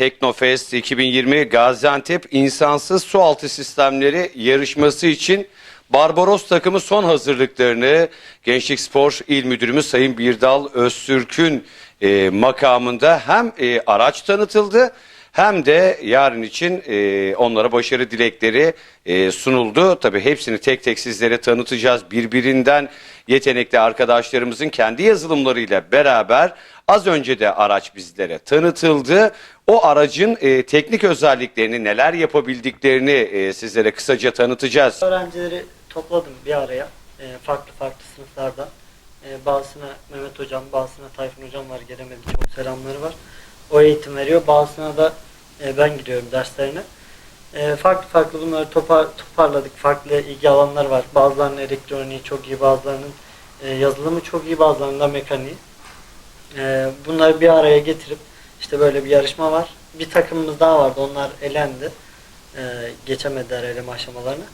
Teknofest 2020 Gaziantep İnsansız Sualtı Sistemleri yarışması için Barbaros takımı son hazırlıklarını Gençlik Spor İl Müdürümüz Sayın Birdal Öztürk'ün e, makamında hem e, araç tanıtıldı hem de yarın için e, onlara başarı dilekleri e, sunuldu. Tabii hepsini tek tek sizlere tanıtacağız. Birbirinden yetenekli arkadaşlarımızın kendi yazılımlarıyla beraber az önce de araç bizlere tanıtıldı. O aracın e, teknik özelliklerini, neler yapabildiklerini e, sizlere kısaca tanıtacağız. Öğrencileri topladım bir araya. E, farklı farklı sınıflardan. E, bazısına Mehmet Hocam, bazısına Tayfun Hocam var gelemedi. Çok selamları var. O eğitim veriyor. Bazısına da e, ben gidiyorum derslerine. E, farklı farklı bunları topar, toparladık. Farklı ilgi alanlar var. Bazılarının elektroniği çok iyi, bazılarının e, yazılımı çok iyi, bazılarının da mekaniği. E, bunları bir araya getirip işte böyle bir yarışma var. Bir takımımız daha vardı. Onlar elendi. E, geçemediler eleme aşamalarını.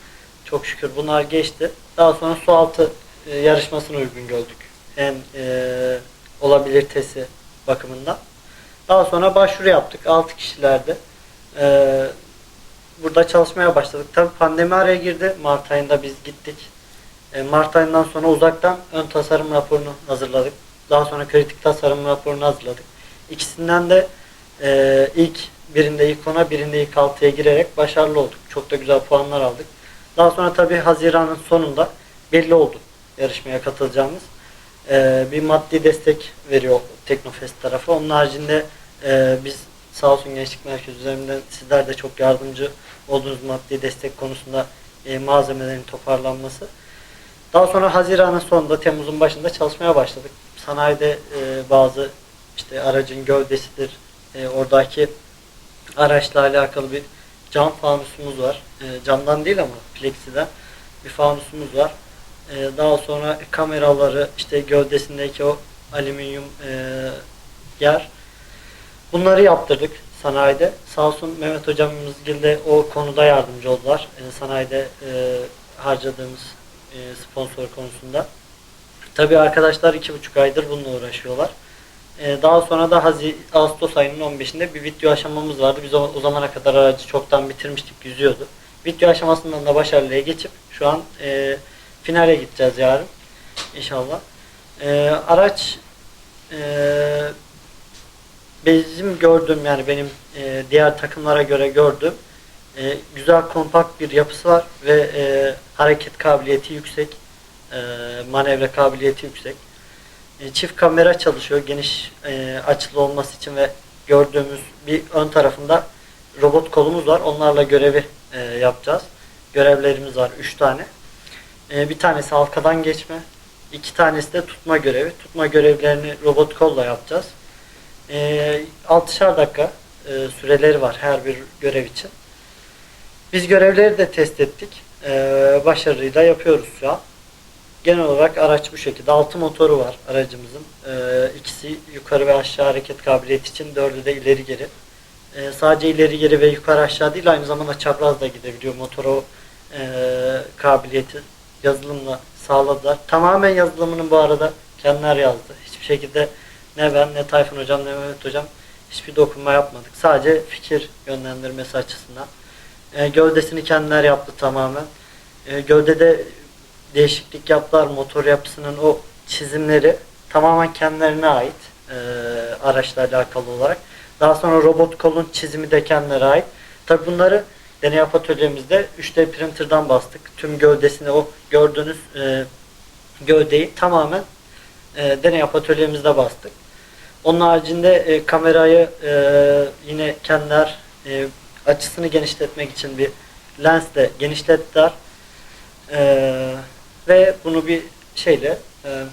Çok şükür bunlar geçti. Daha sonra su altı e, yarışmasını uygun gördük. En e, olabilitesi bakımından. Daha sonra başvuru yaptık. 6 kişilerde. E, burada çalışmaya başladık. Tabii pandemi araya girdi. Mart ayında biz gittik. E, Mart ayından sonra uzaktan ön tasarım raporunu hazırladık. Daha sonra kritik tasarım raporunu hazırladık. İkisinden de e, ilk birinde ilk 10'a birinde ilk 6'ya girerek başarılı olduk. Çok da güzel puanlar aldık. Daha sonra tabii Haziran'ın sonunda belli oldu yarışmaya katılacağımız. E, bir maddi destek veriyor Teknofest tarafı. Onun haricinde e, biz sağ olsun Gençlik Merkezi üzerinden sizler de çok yardımcı olduğunuz maddi destek konusunda e, malzemelerin toparlanması. Daha sonra Haziran'ın sonunda, Temmuz'un başında çalışmaya başladık. Sanayide e, bazı işte aracın gövdesidir, e, oradaki araçla alakalı bir cam fanusumuz var. E, camdan değil ama plexiden bir fanusumuz var. E, daha sonra kameraları, işte gövdesindeki o alüminyum e, yer. Bunları yaptırdık sanayide. Sağ olsun Mehmet hocamız de o konuda yardımcı oldular. E, sanayide e, harcadığımız e, sponsor konusunda. Tabii arkadaşlar iki buçuk aydır bununla uğraşıyorlar. E, daha sonra da Hazi Ağustos ayının 15'inde bir video aşamamız vardı. Biz o, o zamana kadar aracı çoktan bitirmiştik, yüzüyordu. Video aşamasından da başarılıya geçip şu an e, finale gideceğiz yarın inşallah. E, araç e, bizim gördüğüm yani benim e, diğer takımlara göre gördüğüm e, güzel kompakt bir yapısı var ve e, hareket kabiliyeti yüksek, e, manevra kabiliyeti yüksek. E, çift kamera çalışıyor geniş e, açılı olması için ve gördüğümüz bir ön tarafında robot kolumuz var. Onlarla görevi e, yapacağız. Görevlerimiz var 3 tane. E, bir tanesi halkadan geçme, iki tanesi de tutma görevi. Tutma görevlerini robot kolla yapacağız. E, 6'şar dakika e, süreleri var her bir görev için. Biz görevleri de test ettik. E, başarıyla yapıyoruz şu an. Genel olarak araç bu şekilde. Altı motoru var aracımızın. E, ikisi yukarı ve aşağı hareket kabiliyeti için, dördü de ileri geri. E, sadece ileri geri ve yukarı aşağı değil aynı zamanda çapraz da gidebiliyor. Motor o e, kabiliyeti yazılımla sağladılar. Tamamen yazılımını bu arada kendiler yazdı. Hiçbir şekilde ne ben ne Tayfun hocam ne Mehmet hocam hiçbir dokunma yapmadık. Sadece fikir yönlendirmesi açısından. E, gövdesini kendiler yaptı tamamen. E, gövdede değişiklik yaptılar. Motor yapısının o çizimleri tamamen kendilerine ait e, araçla alakalı olarak. Daha sonra robot kolun çizimi de kendilerine ait. Tabi bunları deney atölyemizde 3D printer'dan bastık. Tüm gövdesini o gördüğünüz e, gövdeyi tamamen e, deney atölyemizde bastık. Onun haricinde e, kamerayı e, yine kendiler e, açısını genişletmek için bir lensle genişlettiler. E, ve bunu bir şeyle e,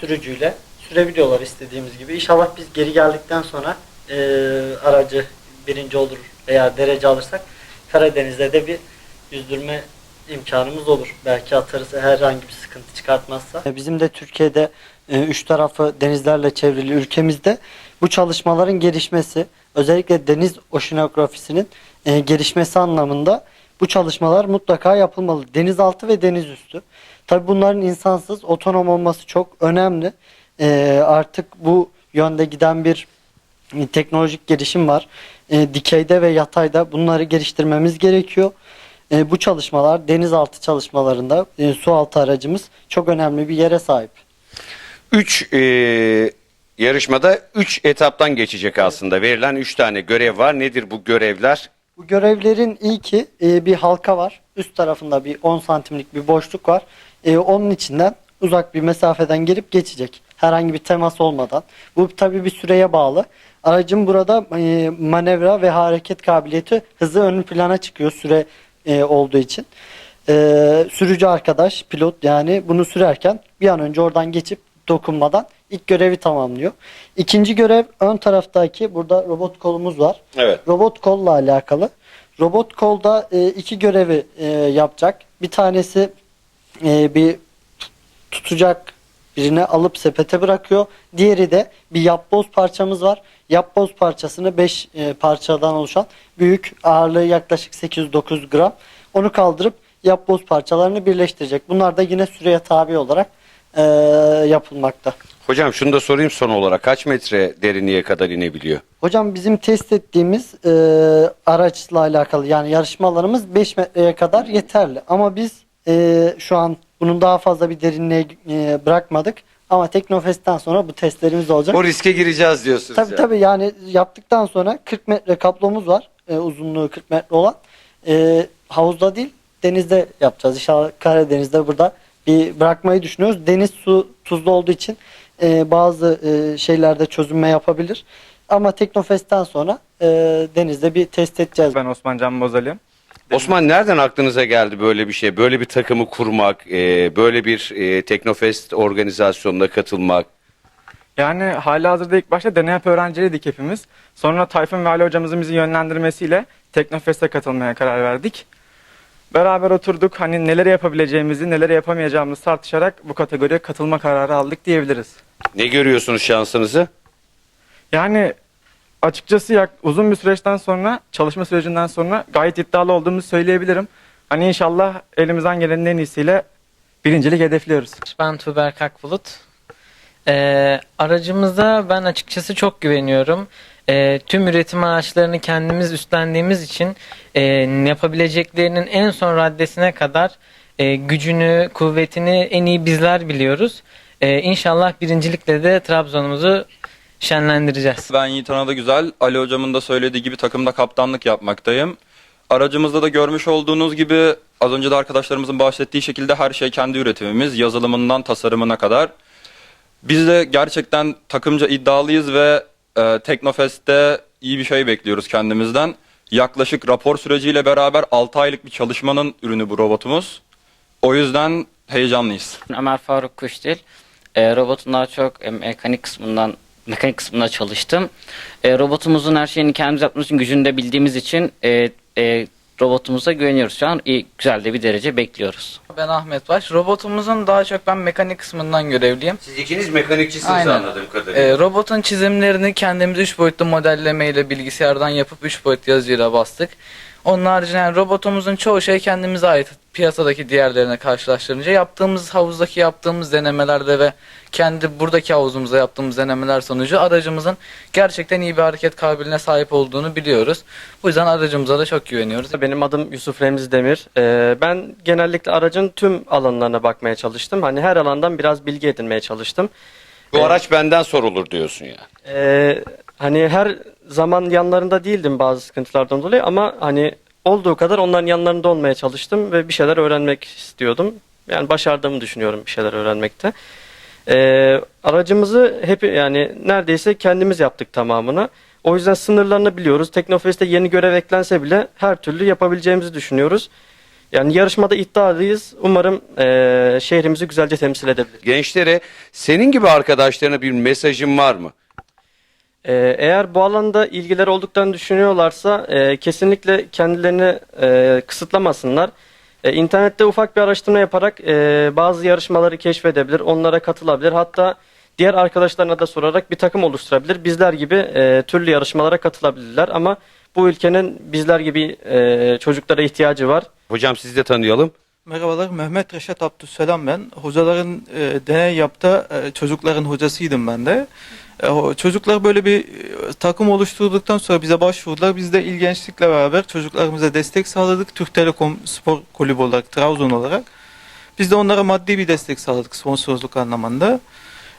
sürücüyle sürebiliyorlar istediğimiz gibi. İnşallah biz geri geldikten sonra e, aracı birinci olur veya derece alırsak Karadeniz'de de bir yüzdürme imkanımız olur. Belki atarız herhangi bir sıkıntı çıkartmazsa. Bizim de Türkiye'de e, üç tarafı denizlerle çevrili ülkemizde bu çalışmaların gelişmesi, özellikle deniz oşinografisinin e, gelişmesi anlamında bu çalışmalar mutlaka yapılmalı. Denizaltı ve deniz üstü. Tabi bunların insansız, otonom olması çok önemli. E, artık bu yönde giden bir e, teknolojik gelişim var. Dikeyde ve yatayda bunları geliştirmemiz gerekiyor. Bu çalışmalar denizaltı çalışmalarında e, su altı aracımız çok önemli bir yere sahip. 3 yarışmada 3 etaptan geçecek aslında. Verilen 3 tane görev var. Nedir bu görevler? Bu görevlerin ilki e, bir halka var. Üst tarafında bir 10 santimlik bir boşluk var. E, onun içinden uzak bir mesafeden gelip geçecek. Herhangi bir temas olmadan. Bu tabi bir süreye bağlı. Aracın burada e, manevra ve hareket kabiliyeti hızı ön plana çıkıyor süre e, olduğu için. E, sürücü arkadaş, pilot yani bunu sürerken bir an önce oradan geçip dokunmadan ilk görevi tamamlıyor. İkinci görev ön taraftaki burada robot kolumuz var. Evet. Robot kolla alakalı. Robot kolda e, iki görevi e, yapacak. Bir tanesi e, bir tutacak birine alıp sepete bırakıyor. Diğeri de bir yapboz parçamız var. Yapboz parçasını 5 parçadan oluşan büyük ağırlığı yaklaşık 809 gram. Onu kaldırıp yapboz parçalarını birleştirecek. Bunlar da yine süreye tabi olarak e, yapılmakta. Hocam şunu da sorayım son olarak. Kaç metre derinliğe kadar inebiliyor? Hocam bizim test ettiğimiz e, araçla alakalı yani yarışmalarımız 5 metreye kadar yeterli. Ama biz e, şu an bunun daha fazla bir derinliğe e, bırakmadık. Ama Teknofest'ten sonra bu testlerimiz olacak. O riske gireceğiz diyorsunuz. Tabii yani. tabii yani yaptıktan sonra 40 metre kaplomuz var. E, uzunluğu 40 metre olan. E, havuzda değil denizde yapacağız. İnşallah Karadeniz'de burada bir bırakmayı düşünüyoruz. Deniz su tuzlu olduğu için e, bazı e, şeylerde çözünme yapabilir. Ama Teknofest'ten sonra e, denizde bir test edeceğiz. Ben Osman Can Bozali. Osman nereden aklınıza geldi böyle bir şey? Böyle bir takımı kurmak, e, böyle bir e, Teknofest organizasyonuna katılmak? Yani hali hazırda ilk başta deney yap öğrenciydik hepimiz. Sonra Tayfun ve Ali hocamızın bizi yönlendirmesiyle Teknofest'e katılmaya karar verdik. Beraber oturduk hani neleri yapabileceğimizi, neleri yapamayacağımızı tartışarak bu kategoriye katılma kararı aldık diyebiliriz. Ne görüyorsunuz şansınızı? Yani açıkçası yak, uzun bir süreçten sonra, çalışma sürecinden sonra gayet iddialı olduğumuzu söyleyebilirim. Hani inşallah elimizden gelenin en iyisiyle birincilik hedefliyoruz. Ben Tuğberk Akbulut. Ee, aracımıza ben açıkçası çok güveniyorum. Ee, tüm üretim araçlarını kendimiz üstlendiğimiz için e, yapabileceklerinin en son raddesine kadar e, gücünü, kuvvetini en iyi bizler biliyoruz. Ee, inşallah birincilikle de Trabzon'umuzu şenlendireceğiz. Ben Yiğit Anadolu Güzel, Ali hocamın da söylediği gibi takımda kaptanlık yapmaktayım. Aracımızda da görmüş olduğunuz gibi az önce de arkadaşlarımızın bahsettiği şekilde her şey kendi üretimimiz, yazılımından tasarımına kadar. Biz de gerçekten takımca iddialıyız ve e, Teknofest'te iyi bir şey bekliyoruz kendimizden. Yaklaşık rapor süreciyle beraber 6 aylık bir çalışmanın ürünü bu robotumuz. O yüzden heyecanlıyız. Ömer Faruk Kuşdil. E, robotun daha çok e, mekanik kısmından mekanik kısmında çalıştım. E, robotumuzun her şeyini kendimiz yaptığımız için gücünü de bildiğimiz için e, e, robotumuza güveniyoruz şu an. İyi, güzel de bir derece bekliyoruz. Ben Ahmet Baş. Robotumuzun daha çok ben mekanik kısmından görevliyim. Siz ikiniz mekanikçisiniz Aynen. anladığım kadarıyla. Ee, robotun çizimlerini kendimiz 3 boyutlu modellemeyle bilgisayardan yapıp 3 boyut yazıcıyla bastık. Onun haricinde yani robotumuzun çoğu şey kendimize ait. Piyasadaki diğerlerine karşılaştırınca yaptığımız havuzdaki yaptığımız denemelerde ve kendi buradaki havuzumuzda yaptığımız denemeler sonucu aracımızın gerçekten iyi bir hareket kabiliğine sahip olduğunu biliyoruz. Bu yüzden aracımıza da çok güveniyoruz. Benim adım Yusuf Remzi Demir. Ee, ben genellikle aracın tüm alanlarına bakmaya çalıştım. Hani her alandan biraz bilgi edinmeye çalıştım. Bu araç benden sorulur diyorsun ya. Ee, hani her zaman yanlarında değildim bazı sıkıntılardan dolayı ama hani olduğu kadar onların yanlarında olmaya çalıştım ve bir şeyler öğrenmek istiyordum. Yani başardığımı düşünüyorum bir şeyler öğrenmekte. Ee, aracımızı hep yani neredeyse kendimiz yaptık tamamını. O yüzden sınırlarını biliyoruz. Teknofest'te yeni görev eklense bile her türlü yapabileceğimizi düşünüyoruz. Yani yarışmada iddialıyız. Umarım eee, şehrimizi güzelce temsil edebiliriz. Gençlere senin gibi arkadaşlarına bir mesajın var mı? Ee, eğer bu alanda ilgileri olduklarını düşünüyorlarsa e, kesinlikle kendilerini e, kısıtlamasınlar. E, internette ufak bir araştırma yaparak e, bazı yarışmaları keşfedebilir, onlara katılabilir. Hatta diğer arkadaşlarına da sorarak bir takım oluşturabilir. Bizler gibi e, türlü yarışmalara katılabilirler ama bu ülkenin bizler gibi e, çocuklara ihtiyacı var. Hocam sizi de tanıyalım. Merhabalar, Mehmet Reşat Abdüsselam ben. Hocaların e, deney yaptığı e, çocukların hocasıydım ben de. E, çocuklar böyle bir e, takım oluşturduktan sonra bize başvurdular. Biz de ilgençlikle beraber çocuklarımıza destek sağladık. Türk Telekom Spor Kulübü olarak, Trabzon olarak. Biz de onlara maddi bir destek sağladık sponsorluk anlamında.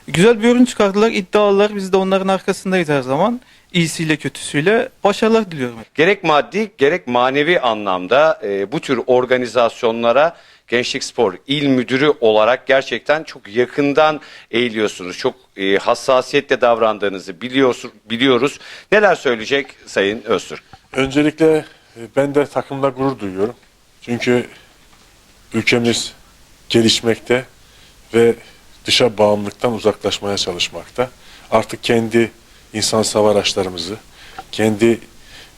Güzel bir ürün çıkardılar, iddialılar. Biz de onların arkasındayız her zaman. İyisiyle kötüsüyle. Başarılar diliyorum. Gerek maddi gerek manevi anlamda e, bu tür organizasyonlara Gençlik Spor İl Müdürü olarak gerçekten çok yakından eğiliyorsunuz. Çok e, hassasiyetle davrandığınızı biliyorsun, biliyoruz. Neler söyleyecek Sayın Öztürk? Öncelikle e, ben de takımla gurur duyuyorum. Çünkü ülkemiz gelişmekte ve dışa bağımlılıktan uzaklaşmaya çalışmakta. Artık kendi insansız araçlarımızı, kendi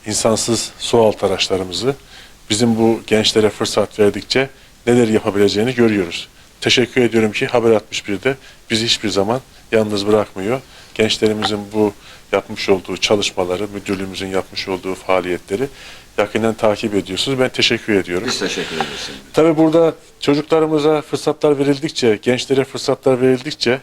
insansız sualtı araçlarımızı bizim bu gençlere fırsat verdikçe neler yapabileceğini görüyoruz. Teşekkür ediyorum ki Haber 61'de bizi hiçbir zaman yalnız bırakmıyor. Gençlerimizin bu yapmış olduğu çalışmaları, müdürlüğümüzün yapmış olduğu faaliyetleri yakından takip ediyorsunuz. Ben teşekkür ediyorum. Biz teşekkür ederiz. Tabii burada çocuklarımıza fırsatlar verildikçe, gençlere fırsatlar verildikçe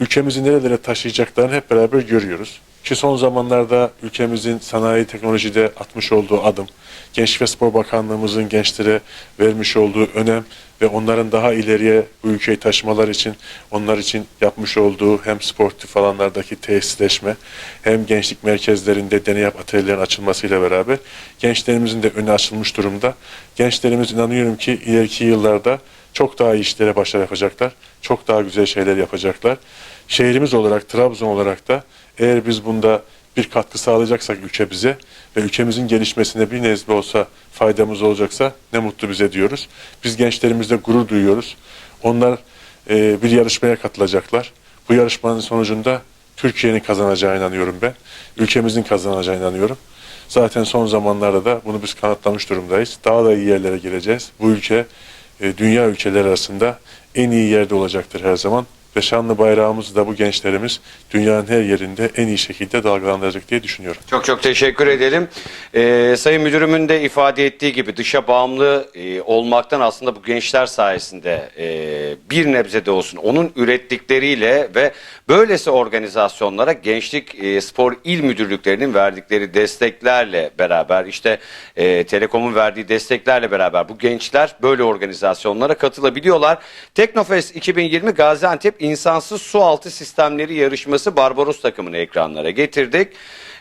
ülkemizi nerelere taşıyacaklarını hep beraber görüyoruz. Ki son zamanlarda ülkemizin sanayi teknolojide atmış olduğu adım, Gençlik ve Spor Bakanlığımızın gençlere vermiş olduğu önem ve onların daha ileriye bu ülkeyi taşımalar için onlar için yapmış olduğu hem sportif alanlardaki tesisleşme hem gençlik merkezlerinde deney yap atölyelerin açılmasıyla beraber gençlerimizin de önü açılmış durumda. Gençlerimiz inanıyorum ki ileriki yıllarda çok daha iyi işlere başlar yapacaklar. Çok daha güzel şeyler yapacaklar. Şehrimiz olarak, Trabzon olarak da eğer biz bunda bir katkı sağlayacaksak ülke bize ve ülkemizin gelişmesine bir nezle olsa faydamız olacaksa ne mutlu bize diyoruz. Biz gençlerimizle gurur duyuyoruz. Onlar e, bir yarışmaya katılacaklar. Bu yarışmanın sonucunda Türkiye'nin kazanacağına inanıyorum ben. Ülkemizin kazanacağına inanıyorum. Zaten son zamanlarda da bunu biz kanıtlamış durumdayız. Daha da iyi yerlere geleceğiz. Bu ülke e, dünya ülkeleri arasında en iyi yerde olacaktır her zaman. Ve şanlı bayrağımızı da bu gençlerimiz dünyanın her yerinde en iyi şekilde dalgalandıracak diye düşünüyorum. Çok çok teşekkür edelim. Ee, Sayın Müdürümün de ifade ettiği gibi dışa bağımlı e, olmaktan aslında bu gençler sayesinde e, bir nebze de olsun onun ürettikleriyle ve böylesi organizasyonlara Gençlik e, Spor İl Müdürlüklerinin verdikleri desteklerle beraber işte e, Telekom'un verdiği desteklerle beraber bu gençler böyle organizasyonlara katılabiliyorlar. Teknofest 2020 Gaziantep İnsansız Sualtı Sistemleri Yarışması Barbaros takımını ekranlara getirdik.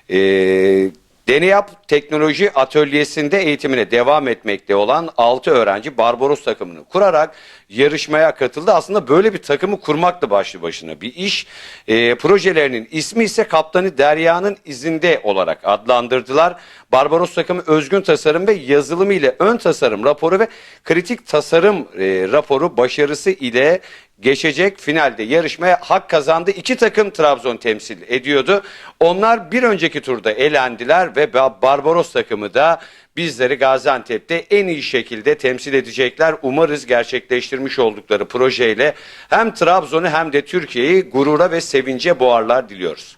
Ee, Deneyap Teknoloji Atölyesi'nde eğitimine devam etmekte olan 6 öğrenci Barbaros takımını kurarak yarışmaya katıldı. Aslında böyle bir takımı kurmakla başlı başına bir iş. Ee, projelerinin ismi ise Kaptanı Derya'nın izinde olarak adlandırdılar. Barbaros takımı özgün tasarım ve yazılımı ile ön tasarım raporu ve kritik tasarım e, raporu başarısı ile geçecek finalde yarışmaya hak kazandı. İki takım Trabzon temsil ediyordu. Onlar bir önceki turda elendiler ve Ba- Barbaros takımı da bizleri Gaziantep'te en iyi şekilde temsil edecekler. Umarız gerçekleştirmiş oldukları projeyle hem Trabzon'u hem de Türkiye'yi gurura ve sevince boğarlar diliyoruz.